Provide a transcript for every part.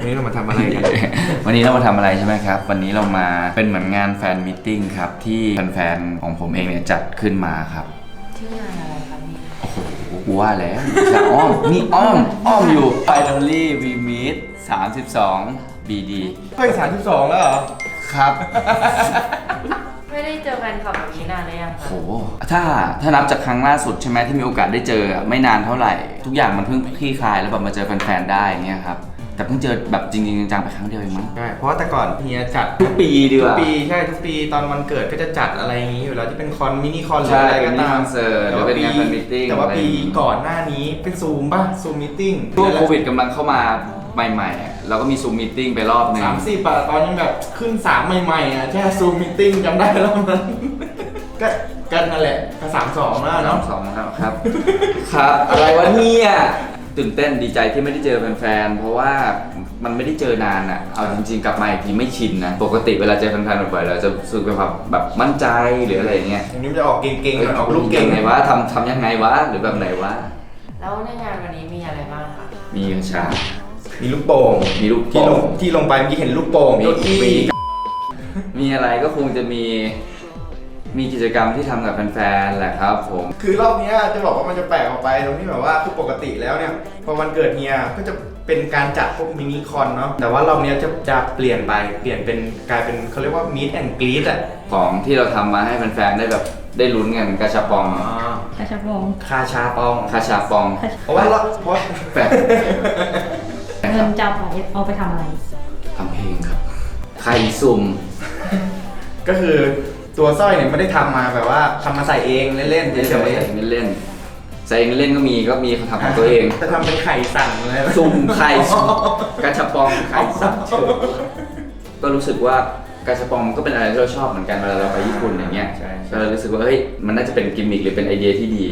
วันนี้เรามาทำอะไรกัน วันนี้เรามาทำอะไรใช่ไหมครับ วันนี้เรามาเป็นเหมือนงานแฟนมิทติ้งครับ ที่แฟนๆของผมเองเนี่ยจัดขึ้นมาครับ ชื่องานอะไรคะนี่โอ้โหกูว่าแล้วจะอ้อม นี่อ้อม อ้อมอยู่ Finally we meet 32 BD เฮ้ยสามสิบสองแล้วเหรอ ครับ ไม่ได้เจอแฟนคลับแบบนี้นานเลยยังโหคะถ้าถ้านับจากครั้งล่าสุดใช่ไหมที่มีโอกาสได้เจออะไม่นานเท่าไหร่ ทุกอย่างมันเพิ่งคลี่คลายแล้วแบบมาเจอแฟนๆได้เงี้ยครับ แต่เพิ่งเจอแบบจริงๆจังๆไปครั้งเดียวเองมั้ง ใช่เพราะว่าแต่ก่อนเฮียจัดทุกปีดีกทุกว่า ปีใช่ทุกปีตอนวันเกิดก็จะจัดอะไรอย่างนี้อยู่แล้วที่เป็นคอนมินิคอนหรือใช่อะไรเป็ก็นมินิตามคอนเสิร์ตหรือเป็นงานแฟนมิทติ้ง แต่ว่าอะไรปีก่อนหน้านี้เป็นซูมป่ะซูมมิทติ้งช่วงโควิดกำลังเข้ามาใหม่ๆอะเราก็มีซูมมิทติ้งไปรอบหนึงสามสิบอะตอนยังแบบขึ้นสามใหม่ๆอะแค่ซูมมิทติ้งจำได้แล้วมัน ก็กันนั่นแหละก็สามสองแล้วน้อเนาะงสองครับครับ ครับ อะไรวะเนี่ย ตื่นเต้นดีใจที่ไม่ได้เจอแฟนๆ เพราะว่ามันไม่ได้เจอนานอะ เอาจริงๆ กลับมาอีกทีไม่ชินนะ ปกติเวลาเจอแฟนๆ บ่อยๆ เราจะรู้สึกแบบแบบมั่นใจหรืออะไรอย่างเงี้ยอันนี้มันจะออกเก่งๆหน่อยออกลูกเก่งยังไงวะทำทำยังไงวะ หรือแบบไหนวะ แล้วในงานวันนี้มีอะไรบ้างคะมีกัญชา มีลูกโป่ง มีลูกที่โป่ลงงที่ลงไปเมื่อกี้เห็นลูกโป่งมีเก้าอี้ มีมีอะไรก็คงจะมี มีกิจกรรมที่ทำกับแฟนๆแหละครับผม คือรอบเนี้ยจะบอกว่ามันจะแปลกออกไปตรงที่แบบว่าคือปกติแล้วเนี่ยพอวันเกิดเฮียก็จะเป็นการจัดพวกมินิคอนเนาะแต่ว่ารอบเนี้ยจะจะเปลี่ยนไปเปลี่ยนเป็นกลายเป็นเขาเรียกว่ามีดแอนด์กรีดอะของที่เราทำมาให้แฟนๆได้แบบได้ลุ้นกันกระชับปองกระชับวงคาชาปอง คาชาปองเพราะว่าเราเพราะแปดเงินจะเอาไปเอาไปทำอะไรทำเพลงครับไข่สุ่มก็คือ ตัวสร้อยเนี่ยไม่ได้ทำมาแบบว่าทำมาใส่เองเล่นๆเล่นเฉใส่ยเล่นเล่นใส่เองเล่นก็มีก็มีเขาทำของตัวเองจะทำเป็นไข่สั่งเลยสุ่มไข่สุ่มกระชับปองไข่สุ่มก็รู้สึกว่ากระชับปองมันก็เป็นอะไรที่เราชอบเหมือนกันเวลาเราไปญี่ปุ่นอย่างเงี้ยใช่ก็เลยรู้สึกว่าเฮ้ยมันน่าจะเป็นกิมมิคหรือเป็นไอเดียที่ดี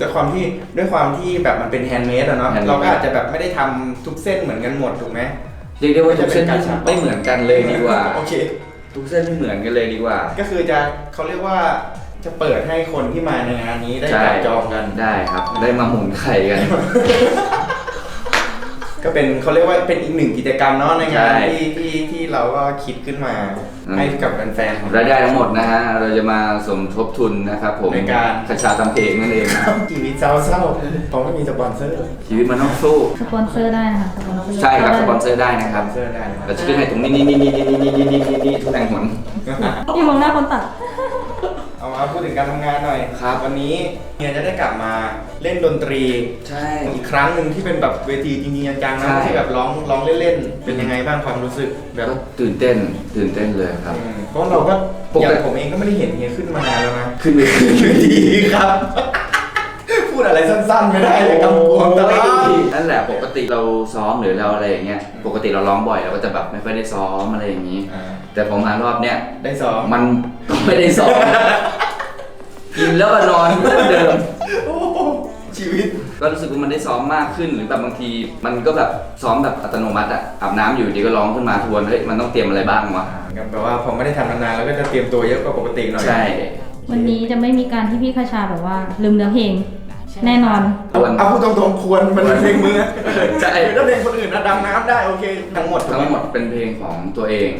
ด้วยความที่ด้วยความที่แบบมันเป็นแฮนด์เมดอะเนาะ handmade เราก็อาจจะแบบไม่ได้ทำทุกเส้นเหมือนกันหมดถูกไหม เรียกได้ว่าทุกเส้นไม่ใช่เป็นกระชับไม่เหมือนกันเลยดีกว่า โอเค ทุกเส้นไม่เหมือนกันเลยดีกว่า ก็คือจะเขาเรียกว่าจะเปิดให้คนที่มาในงานนี้ได้ใช่ จับจองกัน ได้ครับ ได้มาหมุนไข่กัน ก็เป็นเขาเรียกว่าเป็นอีกหนึ่งกิจกรรมเนาะในงานใช่ ที่ที่ที่ เราก็คิดขึ้นมาอืม ให้กับแฟนๆของ รายได้ทั้งหมดนะฮะ เราจะมาสมทบทุนนะครับผมในการ คชาทำเพลงนั่นเองนะ ชีวิตเศร้าๆเพราะไม่มีสปอนเซอร์ชีวิตมันต้องสู้ สปอนเซอร์ได้นะคะสปอนเซอร์ใช่ครับสปอนเซอร์ได้นะคสรัปบอนเซอร์ได้นะคเรารับจะขึ้นให้ตรงนี้นี่นี่นี่นี่นี่นี่นี่นี่นี่ทุกแรงหนที่มองหน้าคนตัดเอา มาพูดถึงการทำงานหน่อยครับ วันนี้เฮียจะได้กลับมาเล่นดนตรี ใช่ อีกครั้งหนึ่งที่เป็นแบบเวทีจริงๆจังๆนะใช่ไม่ใช่แบบร้องร้องเล่นๆเป็นยังไงบ้างความรู้สึกแบบก็ตื่นเต้นตื่นเต้นเลยครับ อืมเพราะเราก็ปกติ อย่างผมเองก็ไม่ได้เห็นเฮียขึ้นมานานแล้วนะขึ้นเวทีอยู่ดีครับ พูดอะไรสั้นๆไม่ได้เลยกำกวมตลอด นั่นแหละปกติเราซ้อมหรือเราอะไรอย่างเงี้ยปกติเราร้องบ่อยเราก็จะแบบไม่ค่อยได้ซ้อมอะไรอย่างงี้อ่าแต่ผมมารอบเนี้ยได้สองมันก็ไม่ได้ซ้อม กินแล้วก็นอนเหมือนเดิมโอ้โหชีวิต ก็รู้สึกว่ามันได้ซ้อมมากขึ้นหรือแบบบางทีมันก็แบบซ้อมแบบอัตโนมัติอะอาบน้ำอยู่ดีก็ร้องขึ้นมาทวนเฮ้ยมันต้องเตรียมอะไรบ้างวะกันแปลว่าผมไม่ได้ทำนานๆแล้วก็จะเตรียมตัวเยอะกว่าปกติหน่อยใช่วันนี้จะไม่มีการที่พี่คาชาแบบว่า ลืมเนื้อเพลง แน่นอน ควร เอาพูดตรงๆควรมันเป็นเพลงมือใช่ ถ้าเพลงคนอื่นนะดำน้ำได้โอเค ทั้งหมดทั้งหมดเป็นเพลงของตัวเอง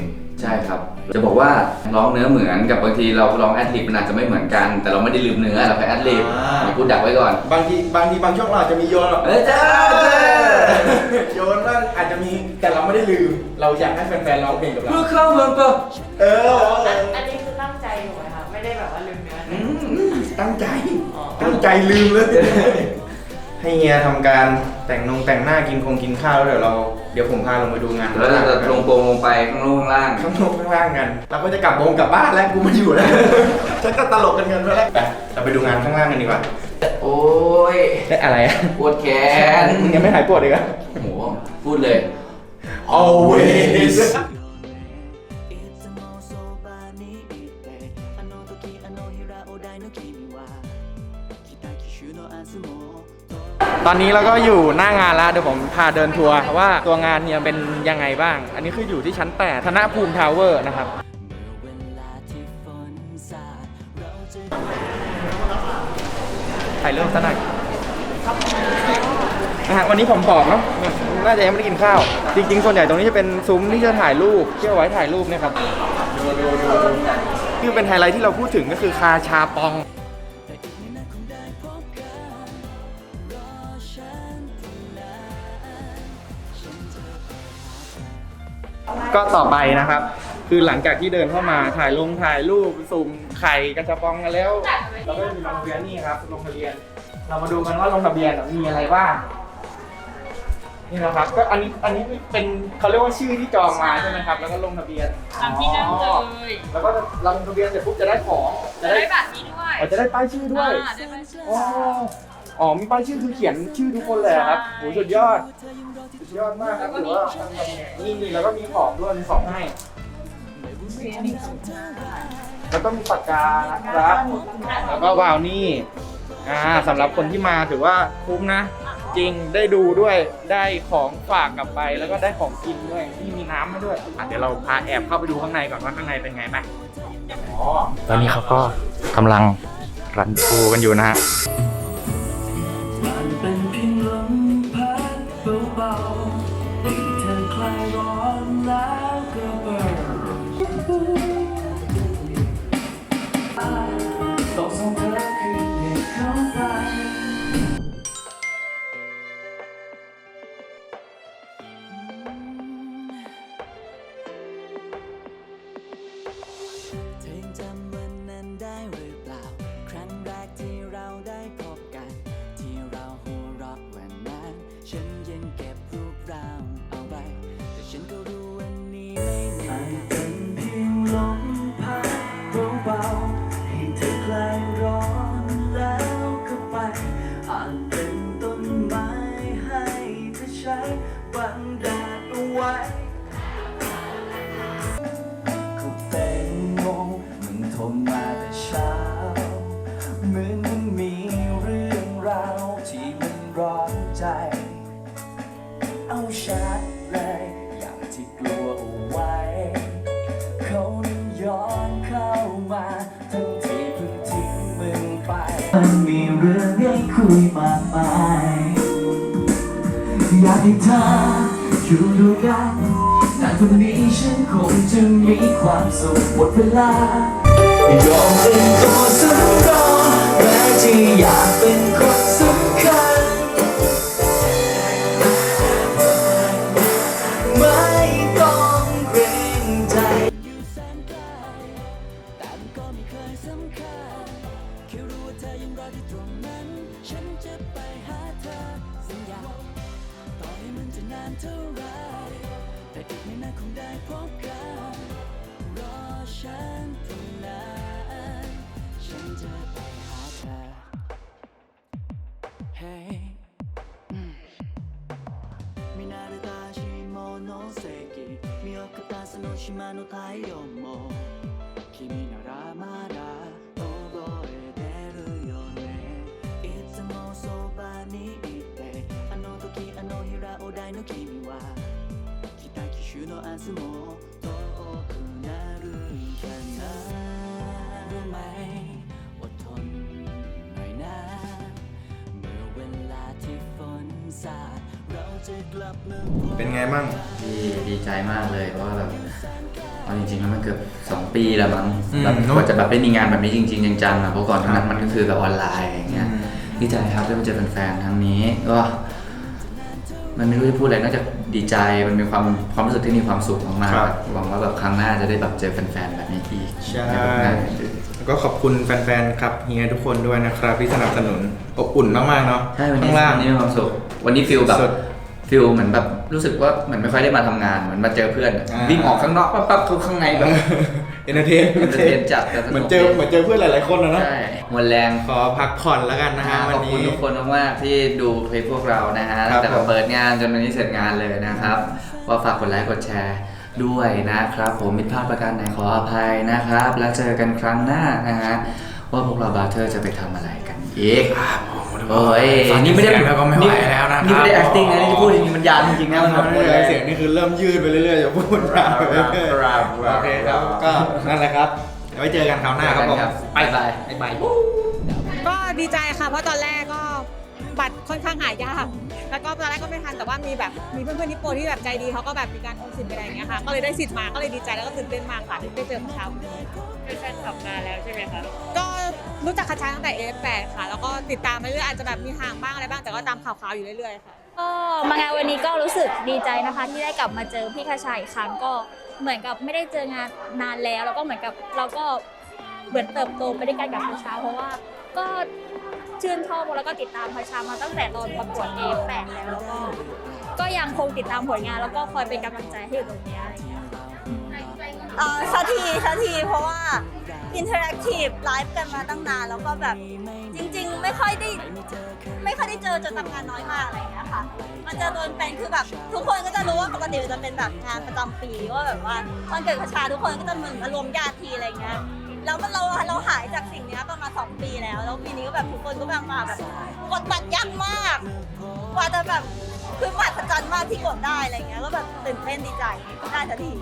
ใช่ครับ จะบอกว่าร้องเนื้อเหมือนกับบางทีเราร้องแอดลิบมันอาจจะไม่เหมือนกัน แต่เราไม่ได้ลืมเนื้อเราแค่แอดลิบอย่า พูดดักไว้ก่อน บางทีบางทีบางช่วงเราอาจจะมีโยนแบบเอ้ยจ้าโยนบ้างอาจจะมีแต่เราไม่ได้ลืม เราอยากให้แฟนๆร้องเพลงกับเราเพื่อเข้าเมืองปะเอออันอันนี้คือตั้งใจถูกไหมคะไม่ได้แบบว่าลืมเนื้ออืมตั้งใจอ๋อตั้งใจลืมเลย ให้เฮียทำการแต่งนงแต่งหน้ากินคงกินข้าวแล้วเดี๋ยวเราเดี๋ยวผมพาลงไปดูงาน แล้วเราจะลงโปรงลงไปข้างล่างข้างล่าง ข้างนอกข้างล่างกันเราก็จะกลับวงกลับบ้านแล้วกูไม่อยู่แล้ว ฉันก็ตลกกันกันไปแล้วไปเราไปดูงานข้างล่างกันดีกว่า โอ้ย ได้อะไรอ่ะ ปวดแขน มึงยังไม่หายปวดอีกอ่ะ โอ้โหพูดเลย always いつもそばにいてあの時あの日らお題の君は北九州の明日も ตอนนี้เราก็อยู่หน้างานแล้วเดี๋ยวผมพาเดินทัวร์ว่าตัวงานเนี่ยเป็นยังไงบ้าง อันนี้คืออยู่ที่ชั้น 8 ธนภูมิทาวเวอร์นะครับถ่ายเริ่มซะหน่อยนะฮะวันนี้ผมผอมเนาะน่าจะยังไม่ได้กินข้าว จริง ๆ ส่วนใหญ่ตรงนี้จะเป็นซุ้มที่จะถ่ายรูปเที่เอาไว้ถ่ายรูปเนะครับดูดูดูดูที่เป็นไฮไลท์ที่เราพูดถึงก็คือคาชาปอง ก็ต่อไปนะครับ คือหลังจากที่เดินเข้ามาถ่ายลงถ่ายรูปสุ่มไข่กระชับปองกันแล้วเราก็จะมีลงทะเบียนนี่ครับลงทะเบียน เรามาดูกันว่าลงทะเบียนมีอะไรบ้างนี่นะครับก็อันนี้อันนี้เป็นเขาเรียกว่าชื่อที่จองมาใช่ไหมครับ แล้วก็ลงทะเบียนตามที่นั่งเลอ๋อยแล้วก็ลงทะเบียนเสร็จปุ๊บจะได้ของจะจะได้ได้บัตรนี้ด้วยอ๋อจะได้ป้ายชื่อด้วยอ่าได้บัตรชื่อ อ๋ออ๋อมีป้ายชื่อคือเขียนชื่อทุกคนเลยเหรอครับโหสุดยอด สุดยอดมากครับถือว่านี่นี่แล้วก็มีของด้วยมีของให้ แล้วก็มีปากกาครับ แล้วก็วาวนี่ อ่าสำหรับคนที่มาถือว่าคุ้มนะ จริงได้ดูด้วยได้ของฝากกลับไป แล้วก็ได้ของกินด้วยนี่มีน้ำให้ด้วยอะเดี๋ยวเราพาแอบเข้าไปดูข้างในก่อนว่าข้างในเป็นไงไหมอ๋อ ตอนนี้เขาก็กำลังรันทูกันอยู่นะฮะ มันมีเรื่องให้คุยมากมายอยากให้เธออยู่ด้วยกันนานคนนี้ฉันคงจะมีความสุขหมดเวลายอมเป็นตัวสำรองแม้ที่อยากเป็นคน の島の太陽も君ならまだ覚えてるよね。いつもそばにいてあの時あの日らお台の君は北九州の明日も เราจะกลับมาพบเป็นไงบ้างดีดีใจมากเลยเพราะว่าแบบเอาจริงๆแล้วมันเกือบสองปีแล้วมั้งอืม แบบกว่าจะแบบได้มีงานแบบนี้จริงๆจังๆอะเพราะก่อนหน้านั้นมันก็คือแบบออนไลน์อย่างเงี้ยอืมดีใจครับได้มาเจอแฟนๆทั้งนี้ก็มันไม่รู้จะพูดอะไรนอกจากดีใจมันมีความความรู้สึกที่มีความสุขมากครับๆหวังว่าแบบครั้งหน้าจะได้แบบเจอแฟนๆแบบนี้อีกใช่นทุกงานอื่นแล้วก็ขอบคุณแฟนๆครับเฮียทุกคนด้วยนะครับที่สนับสนุนอบอุ่นมากๆเนาะใช่วันนี้ข้างล่าง วันนี้มีความสุขวันนี้ฟิลแบบสุด ฟิลเหมือนแบบรู้สึกว่าเหมือนไม่ค่อยได้มาทำงานเหมือนมาเจอเพื่อนอะอ่า วิ่งออกข้างนอกปั๊บปั๊บทุกข้างในแบบเอนเตอร์เทน entertain จัดแต่สนุกเหมือนเจอเหมือนเจอเพื่อนหลาย ๆ คนนะเนอะใช่หมดแรง ขอพักผ่อนแล้วกันนะฮะขวัอนบนี้ คุณทุกคนมากๆที่ดูคลิปพวกเรานะฮะครัตั้บงแต่เปิดงานจนวันนี้เสร็จงานเลยนะครับก็ฝากกดไลค์กดแชร์ด้วยนะครับ ผมมิดพลาดประการไหนขออภัยนะครับ แล้วเจอกันครั้งหน้านะฮะว่าพวกเราบาร์เทอร์จะไปทำอะไรกัน อีก โอ้ยฟังนี่ไม่ได้เสียงแล้วก็ไม่ไหวแล้วนะครับ นี่ไม่ได้ acting นะนี่พูดจริงๆมันยานจริงๆนะมันแบบไม่ได้เสียงนี่คือเริ่มยืดไปเรื่อยๆจะพูดยาวไปเรื่อยๆครับครับโอเคครับ ก็นั่นแหละครับไว้เจอกันคราวหน้าครับผมเจอกันครับไปบ๊ายบายบ๊ายบายก็ดีใจค่ะ เพราะตอนแรกก็บัตรค่อนข้างหายาก แล้วก็ตอนแรกก็ไม่ทันแต่ว่ามีแบบมีเพื่อนๆนิปโปที่แบบใจดีเขาก็แบบมีการโอนสิทธิ์ไปอะไรอย่างเงี้ยค่ะ ก็เลยได้สิทธิ์มา ก็เลยดีใจแล้วก็ตื่นเต้นมากค่ะที่ได้เจอเขา เป็นแฟนคลับนานแล้วใช่ไหมคะก็รู้จักคาชาตั้งแต่ F8 ค่ะ แล้วก็ติดตามมาเรื่อยอาจจะแบบมีห่างบ้างอะไรบ้างแต่ก็ตามข่าวๆอยู่เรื่อยๆค่ะ ก็มางานวันนี้ก็รู้สึกดีใจนะคะ ที่ได้กลับมาเจอพี่คาชาอีกครั้งก็เหมือนกับไม่ได้เจองานนานแล้ว แล้วก็เหมือนกับเราก็เหมือนเติบโตไปด้วยกันกับคาชาเพราะว่าก็ชื่นชอบแล้วก็ติดตามคาชามาตั้งแต่ตอนประกวด A8 แล้วแล้วก็ก็ยังคงติดตามผลงานแล้วก็คอยเป็นกำลังใจให้อยู่ตรงนี้อะไรอย่างเงี้ยค่ะ เออสักทีสักทีเพราะว่าอินเทอร์แอคทีฟไลฟ์กันมาตั้งนานแล้วก็แบบจริง ๆ ไม่ค่อยได้ไม่ค่อยได้เจอจนทำงานน้อยมากอะไรอย่างเงี้ยค่ะ มันจะโดนเป็นคือแบบทุกคนก็จะรู้ว่าปกติมันจะเป็นแบบงานประจำปีว่าแบบว่าวันเกิดประชาทุกคนก็จะเหมือนมารวมญาติทีอะไรเงี้ย แล้วมันเราเราหายจากสิ่งเนี้ยประมาณสองปีแล้วแล้วปีนี้ก็แบบทุกคนก็แบบมาแบบกดบัตรยากมาก กว่าจะแบบคือมหัศจรรย์มากที่กดได้อะไรเงี้ยก็แบบตื่นเต้นดีใจได้ทันที